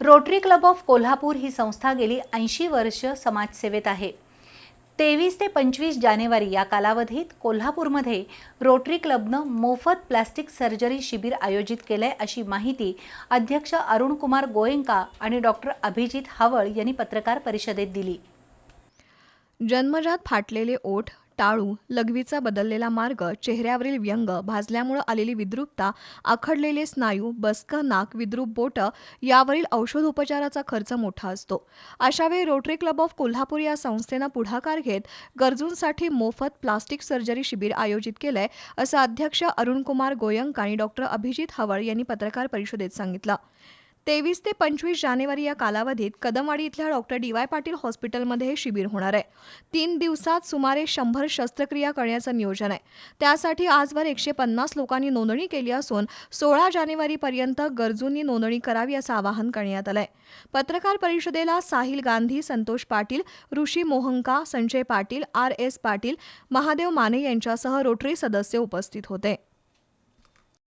Rotary club of Kolhapur ही संस्था गेली ऐंशी वर्ष समाजसेवेत आहे. तेवीस ते पंचवीस जानेवारी या कालावधीत कोल्हापूरमध्ये रोटरी क्लबनं मोफत प्लॅस्टिक सर्जरी शिबिर आयोजित केलंय अशी माहिती अध्यक्ष अरुणकुमार गोयंका आणि डॉक्टर अभिजित हावळ यांनी पत्रकार परिषदेत दिली. जन्मजात फाटलेले ओठ टाळू लघवीचा बदललेला मार्ग चेहऱ्यावरील व्यंग भाजल्यामुळे आलेली विद्रुपता आखडलेले स्नायू बसकं नाक विद्रूप बोटं यावरील औषधोपचाराचा खर्च मोठा असतो. अशावेळी रोटरी क्लब ऑफ कोल्हापूर या संस्थेनं पुढाकार घेत गरजूंसाठी मोफत प्लास्टिक सर्जरी शिबिर आयोजित केलंय असं अध्यक्ष अरुणकुमार गोयंक आणि डॉक्टर अभिजित हवळ यांनी पत्रकार परिषदेत सांगितलं. तेवीस ते पंचवीस जानेवारी या कालावधीत कदमवाडी इथल्या डॉक्टर डी वाय पाटील हॉस्पिटलमध्ये हे शिबिर होणार आहे. तीन दिवसात सुमारे शंभर शस्त्रक्रिया करण्याचं नियोजन आहे. त्यासाठी आजवर एकशे पन्नास लोकांनी नोंदणी केली असून सोळा जानेवारीपर्यंत गरजूंनी नोंदणी करावी असं आवाहन करण्यात आलं आहे पत्रकार परिषदेला साहिल गांधी संतोष पाटील ऋषी मोहंका संजय पाटील आर एस पाटील महादेव माने यांच्यासह रोटरी सदस्य उपस्थित होते.